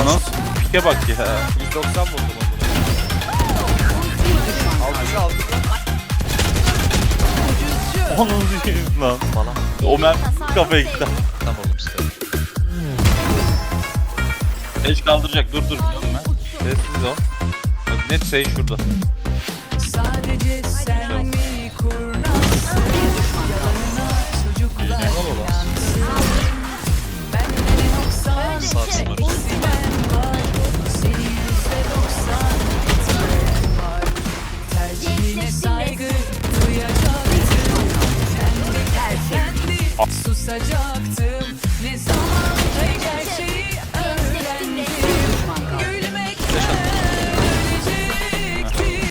Anons pike bak ya. 190 vurdum onu. Aldık aldık. Onun diyeyim lan. Bana. O mermi kafaya gitti. Tamam oğlum size. Eş kaldıracak dur dur. Sessiz ol. Net şey şurada. Sadece sen susacaktın